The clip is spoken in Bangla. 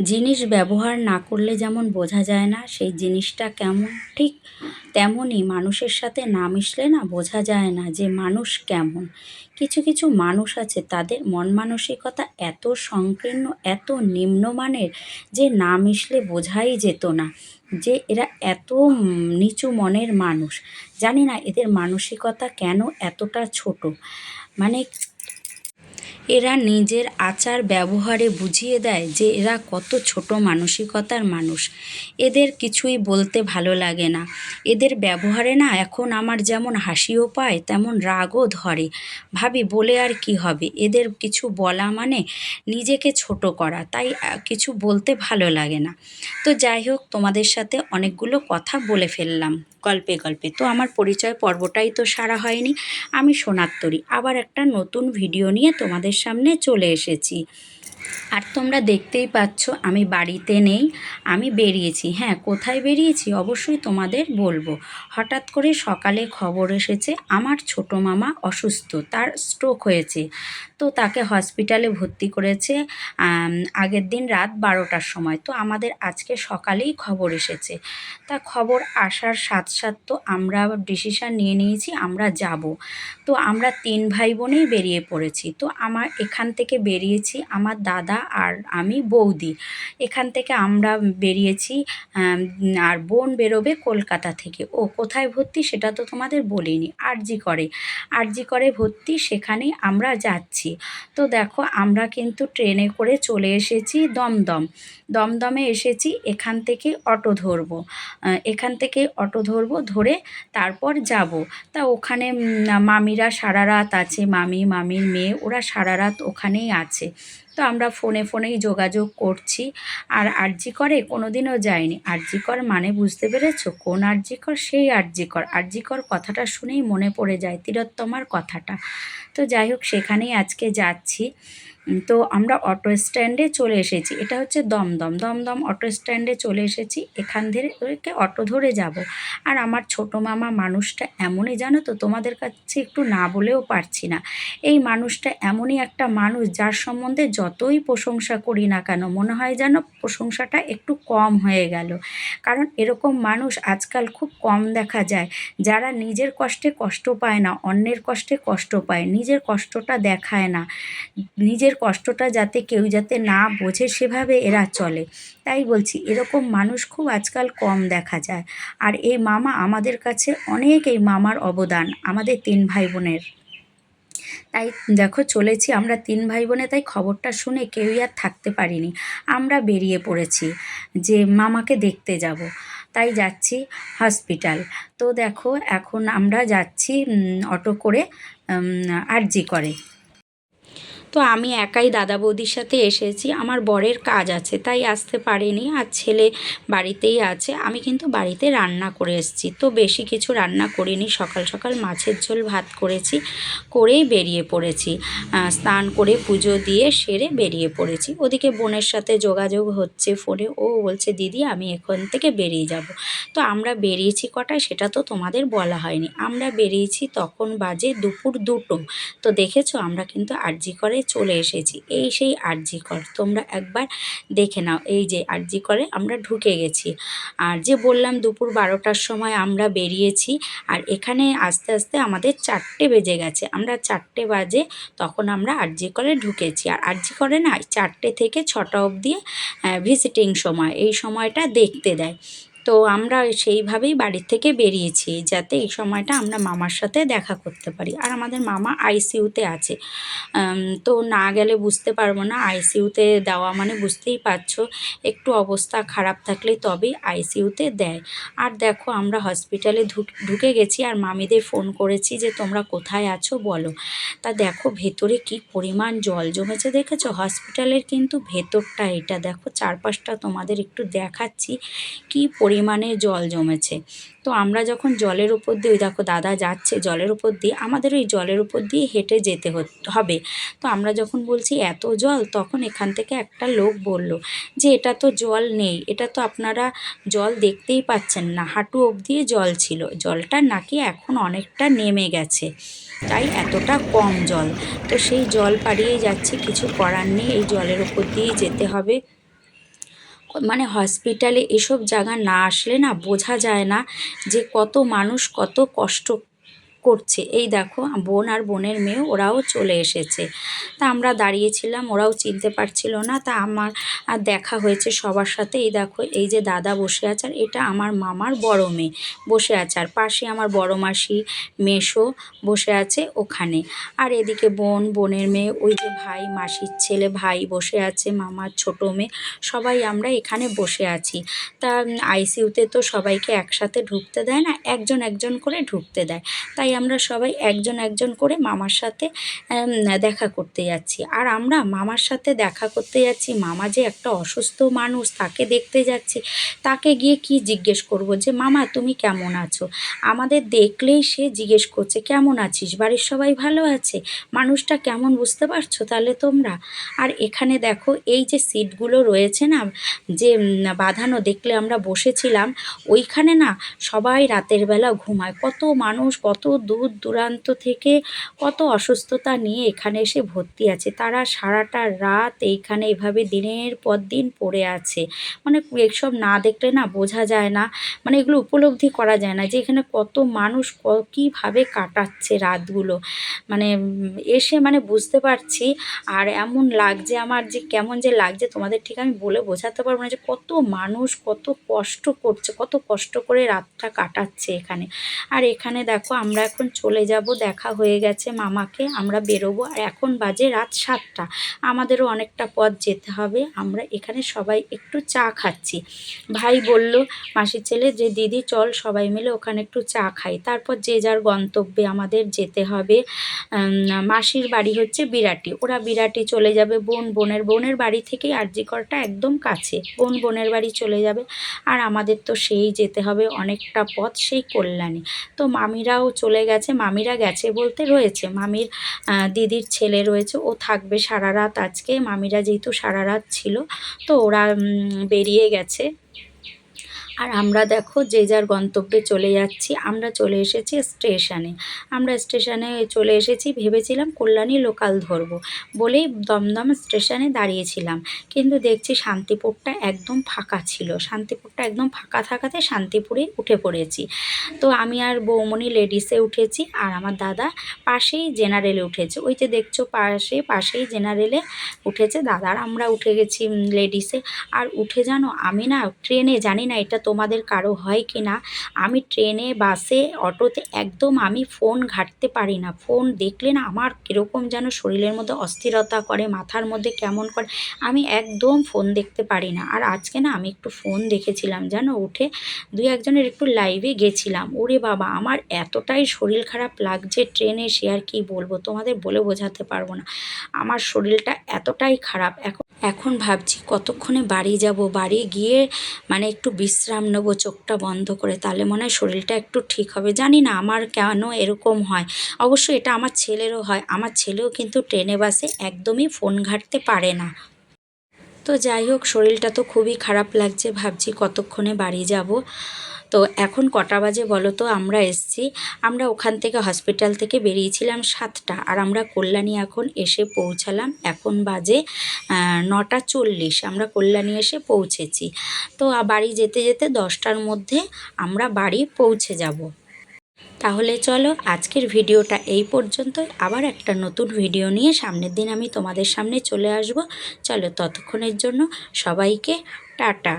জিনিস ব্যবহার না করলে যেমন বোঝা যায় না, সেই জিনিসটা কেমন? ঠিক তেমনই মানুষের সাথে না মিশলে না বোঝা যায় না যে মানুষ কেমন। কিছু কিছু মানুষ আছে, তাদের মন মানসিকতা এত সংকীর্ণ, এত নিম্নমানের যে না মিশলে বোঝাই যেত না, যে এরা এত নিচু মনের মানুষ। জানি না এদের মানসিকতা কেন এতটা ছোট। মানে এরা নিজের আচার ব্যবহারে বুঝিয়ে দেয় যে এরা কত ছোট মানসিকতার মানুষ। এদের কিছুই বলতে ভালো লাগে না। এদের ব্যবহারে না এখন আমার যেমন হাসিও পায়, তেমন রাগও ধরে। ভাবি, বলে আর কি হবে? এদের কিছু বলা মানে নিজেকে ছোট করা, তাই কিছু বলতে ভালো লাগে না। তো যাই হোক, তোমাদের সাথে অনেকগুলো কথা বলে ফেললাম, গল্পে গল্পে। তো আমার পরিচয় পর্বটাই তো সারা হয়নি। আমি সোনাত্তরী। আবার একটা নতুন ভিডিও নিয়ে তোমাদের সামনে চলে এসেছি। আর তোমরা দেখতেই পাচ্ছ, আমি বাড়িতে নেই, আমি বেরিয়েছি। হ্যাঁ কোথায় বেরিয়েছি? অবশ্যই তোমাদের বলব। হঠাৎ করে সকালে খবর এসেছে, আমার ছোট মামা অসুস্থ, তার স্ট্রোক হয়েছে। তো তাকে হসপিটালে ভর্তি করেছে আগের দিন রাত বারোটার সময়। তো আমাদের আজকে সকালেই খবর এসেছে। তা খবর আসার সাথ সাথ তো আমরা ডিসিশান নিয়ে নিয়েছি, আমরা যাব। তো আমরা তিন ভাই বোনেই বেরিয়ে পড়েছি। তো আমার এখান থেকে বেরিয়েছি, আমার দাদা আর আমি বৌদি। এখান থেকে আমরা বেরিয়েছি আর বোন বেরোবে কলকাতা থেকে। ও কোথায় ভর্তি সেটা তো তোমাদের বলিনি। আরজি করে। আরজি করে ভর্তি, সেখানেই আমরা যাচ্ছি। তো দেখো, আমরা কিন্তু ট্রেনে করে চলে এসেছি দমদম। দমদমে এসেছি, এখান থেকে অটো ধরবো। এখান থেকে অটো ধরবো, ধরে তারপর যাব। তা ওখানে মামিরা সারা রাত আছে, মামি, মামির মেয়ে, ওরা সারা রাত ওখানেই আছে। তো আমরা ফোনে ফোনেই যোগাযোগ করছি। আর আরজি করে কোনো দিনও যায়নি। আরজি কর মানে বুঝতে পেরেছ? কোন আরজি কর? সেই আরজি কর। আরজি কর কথাটা শুনেই মনে পড়ে যায় তিরোত্তমার কথাটা। তো যাই হোক, সেখানেই আজকে যাচ্ছি। তো আমরা অটো স্ট্যান্ডে চলে এসেছি। এটা হচ্ছে দমদম। দমদম অটো স্ট্যান্ডে চলে এসেছি। এখান থেকে অটো ধরে যাব। আর আমার ছোট মামা মানুষটা এমনই, জানো তো, তোমাদের কাছে একটু না বলেও পারছি না। এই মানুষটা এমনই একটা মানুষ, যার সম্বন্ধে যতই প্রশংসা করি না কেন, মনে হয় যেন প্রশংসাটা একটু কম হয়ে গেল। কারণ এরকম মানুষ আজকাল খুব কম দেখা যায়। যারা নিজের কষ্টে কষ্ট পায় না, অন্যের কষ্টে কষ্ট পায়। নিজের কষ্টটা দেখায় না। নিজের কষ্টটা যাতে কেউ যাতে না বোঝে, সেভাবে এরা চলে। তাই বলছি, এরকম মানুষ খুব আজকাল কম দেখা যায়। আর এই মামা আমাদের কাছে অনেক এই মামার অবদান, আমাদের তিন ভাই বোনের তাই দেখো, চলেছি আমরা তিন ভাই বোনে তাই খবরটা শুনে কেউই আর থাকতে পারিনি। আমরা বেরিয়ে পড়েছি যে মামাকে দেখতে যাব। তাই যাচ্ছি হসপিটাল তো দেখো এখন আমরা যাচ্ছি অটো করে আর জি করে। তো আমি একাই দাদা বৌদির সাথে এসেছি। আমার বরের কাজ আছে, তাই আসতে পারিনি আর ছেলে বাড়িতেই আছে। আমি কিন্তু বাড়িতে রান্না করে এসেছি। তো বেশি কিছু রান্না করিনি, সকাল সকাল মাছের ঝোল, ভাত করেছি, করেই বেরিয়ে পড়েছি। স্নান করে পুজো দিয়ে সেরে বেরিয়ে পড়েছি। ওদিকে বোনের সাথে যোগাযোগ হচ্ছে ফোনে। ও বলছে, দিদি, আমি এখান থেকে বেরিয়ে যাব। তো আমরা বেরিয়েছি কটায় সেটা তো তোমাদের বলা হয়নি। আমরা বেরিয়েছি তখন বাজে দুপুর দুটো। তো দেখেছ, আমরা কিন্তু আরজি করে চলে এসেছি। এই সেই আরজি কর। তোমরা একবার দেখে নাও। এই যে আরজি করে, আমরা ঢুকে গেছি। আর যে বললাম, দুপুর বারোটার সময় আমরা বেরিয়েছি। আর এখানে আস্তে আস্তে আমাদের চারটে বেজে গেছে। আমরা চারটে বাজে তখন আমরা আরজি করে ঢুকেছি। আর আরজি করে না, চারটে থেকে ছটা অবধি ভিজিটিং সময়। এই সময়টা দেখতে দেয়। তো আমরা সেইভাবেই বাড়ির থেকে বেরিয়েছি যাতে এই সময়টা আমরা মামার সাথে দেখা করতে পারি। আর আমাদের মামা আইসিউতে আছে। তো না গেলে বুঝতে পারব না। আইসিউতে দেওয়া মানে বুঝতেই পারছ, একটু অবস্থা খারাপ থাকলে তবেই আইসিউতে দেয়। আর দেখো, আমরা হসপিটালে ঢুকে গেছি আর মামিদের ফোন করেছি যে, তোমরা কোথায় আছো বলো। তা দেখো, ভেতরে কি পরিমাণ জল জমেছে দেখেছ? হসপিটালের কিন্তু ভেতরটা এটা। দেখো, চারপাশটা তোমাদের একটু দেখাচ্ছি। কি পরিমাণে জল জমেছে। তো আমরা যখন জলের উপর দিয়ে, ওই দেখো দাদা যাচ্ছে জলের উপর দিয়ে, আমাদের ওই জলের উপর দিয়ে হেঁটে যেতে হবে। তো আমরা যখন বলছি, এত জল? তখন এখান থেকে একটা লোক বলল যে, এটা তো জল নেই, এটা তো আপনারা জল দেখতেই পাচ্ছেন না। হাঁটু অবধি জল ছিল, জলটা নাকি এখন অনেকটা নেমে গেছে। তাই এতটা কম জল। তো সেই জল পাড়িয়ে যাচ্ছি, কিছু করার নেই, এই জলের উপর দিয়েই যেতে হবে। মানে হসপিটালে এসব জায়গা না আসলে না বোঝা যায় না যে কত মানুষ কত কষ্ট করছে। এই দেখো, বোন আর বোনের মেয়ে ওরাও চলে এসেছে। তা আমরা দাঁড়িয়েছিলাম, ওরাও চিনতে পারছিল না, তা আমার আর দেখা হয়েছে সবার সাথে। এই দেখো, এই যে দাদা বসে আছে, আর এটা আমার মামার বড় মেয়ে বসে আছে, আর পাশে আমার বড় মাসি মেশো বসে আছে ওখানে। আর এদিকে বোন, বোনের মেয়ে, ওই যে ভাই, মাসির ছেলে ভাই বসে আছে, মামার ছোট মেয়ে, সবাই আমরা এখানে বসে আছি। তা আইসিইউতে তো সবাইকে একসাথে ঢুকতে দেয় না, একজন একজন করে ঢুকতে দেয়। তাই আমরা সবাই একজন একজন করে মামার সাথে দেখা করতে যাচ্ছি। আর আমরা মামার সাথে দেখা করতে যাচ্ছি, মামা যে একটা অসুস্থ মানুষ, তাকে দেখতে যাচ্ছি। তাকে গিয়ে কি জিজ্ঞেস করব যে, মামা, তুমি কেমন আছো? আমাদের দেখলেই সে জিজ্ঞেস করছে, কেমন আছিস? বাড়ির সবাই ভালো আছে? মানুষটা কেমন বুঝতে পারছ তাহলে তোমরা? আর এখানে দেখো, এই যে সিটগুলো রয়েছে না, যে বাঁধানো দেখলে আমরা বসেছিলাম, ওইখানে না সবাই রাতের বেলা ঘুমায়। কত মানুষ, কত দূর দূরান্ত থেকে কত অসুস্থতা নিয়ে এখানে এসে ভর্তি আছে। তারা সারাটা রাত এইখানে এভাবে দিনের পর দিন পড়ে আছে। মানে এসব না দেখলে না বোঝা যায় না। মানে এগুলো উপলব্ধি করা যায় না যে এখানে কত মানুষ কীভাবে কাটাচ্ছে রাতগুলো। মানে এসে মানে বুঝতে পারছি। আর এমন লাগছে আমার যে, কেমন যে লাগছে তোমাদের ঠিক আমি বলে বোঝাতে পারব না যে কত মানুষ কত কষ্ট করছে, কত কষ্ট করে রাতটা কাটাচ্ছে এখানে। আর এখানে দেখো আমরা এখন চলে যাব, দেখা হয়ে গেছে মামাকে, আমরা বেরোবো। আর এখন বাজে রাত সাতটা। আমাদেরও অনেকটা পথ যেতে হবে, আমরা এখানে সবাই একটু চা খাচ্ছি। ভাই বলল, মাসির ছেলে, যে দিদি, চল সবাই মিলে ওখানে একটু চা খাই। তারপর যে যার গন্তব্যে আমাদের যেতে হবে মাসির বাড়ি হচ্ছে বিরাটি। ওরা বিরাটি চলে যাবে বোন, বোনের বোনের বাড়ি থেকেই আরজিকরটা একদম কাছে। বোন, বোনের বাড়ি চলে যাবে। আর আমাদের তো সেই যেতে হবে অনেকটা পথ, সেই কল্যাণী। তো মামিরাও চলে গেছে, মামিরা গেছে বলতে রয়েছে। মামির দিদির ছেলে রয়েছে, ও থাকবে সারা রাত আজকে। মামিরা যেহেতু সারা রাত ছিল, তো ওরা বেরিয়ে গেছে। আর আমরা দেখো যে যার গন্তব্যে চলে যাচ্ছি, আমরা চলে এসেছি স্টেশনে। আমরা স্টেশনে চলে এসেছি, ভেবেছিলাম কল্যাণী লোকাল ধরবো। বলেই দমদম স্টেশনে দাঁড়িয়েছিলাম। কিন্তু দেখছি শান্তিপুরটা একদম ফাঁকা ছিল। শান্তিপুরটা একদম ফাঁকা থাকাতে শান্তিপুরে উঠে পড়েছি। তো আমি আর বৌমণি লেডিসে উঠেছি আর আমার দাদা পাশেই জেনারেলে উঠেছে। ওই যে দেখছ পাশে, পাশেই জেনারেলে উঠেছে। দাদার আমরা উঠে গেছি লেডিসে আর উঠে জানো আমি না, ট্রেনে জানি না এটা তোমাদের কারও হয় কি না আমি ট্রেনে, বাসে, অটোতে একদম আমি ফোন ঘাঁটতে পারি না। ফোন দেখলে না আমার কীরকম যেন শরীরের মধ্যে অস্থিরতা করে, মাথার মধ্যে কেমন করে, আমি একদম ফোন দেখতে পারি না। আর আজকে না আমি একটু ফোন দেখেছিলাম জানো উঠে দুই একজনের একটু লাইভে গেছিলাম। ওরে বাবা, আমার এতটাই শরীর খারাপ লাগছে ট্রেনে সে আর কি বলব, তোমাদের বলে বোঝাতে পারব না। আমার শরীরটা এতটাই খারাপ, এখন এখন ভাবছি কতক্ষণে বাড়ি যাব? বাড়ি গিয়ে মানে একটু বিশ্রাম নেব, চোখটা বন্ধ করে। তাহলে মনে হয় শরীরটা একটু ঠিক হবে। জানি না আমার কেন এরকম হয়। অবশ্য এটা আমার ছেলেরও হয়। আমার ছেলেও কিন্তু ট্রেনে, বাসে একদমই ফোন ঘাঁটতে পারে না। তো যাই হোক, শরীরটা তো খুবই খারাপ লাগছে। ভাবছি কতক্ষণে বাড়ি যাব? তো এখন কটা বাজে বলো তো? আমরা এসছি। আমরা ওখান থেকে হসপিটাল থেকে বেরিয়েছিলাম সাতটা আর আমরা কল্যাণী এখন এসে পৌঁছালাম। এখন বাজে নটা চল্লিশ। আমরা কল্যাণী এসে পৌঁছেছি। তো বাড়ি যেতে যেতে দশটার মধ্যে আমরা বাড়ি পৌঁছে যাব। তাহলে চলো আজকের ভিডিওটা এই পর্যন্ত আবার একটা নতুন ভিডিও নিয়ে সামনের দিন আমি তোমাদের সামনে চলে আসব। চলো ততক্ষণের জন্য সবাইকে টাটা।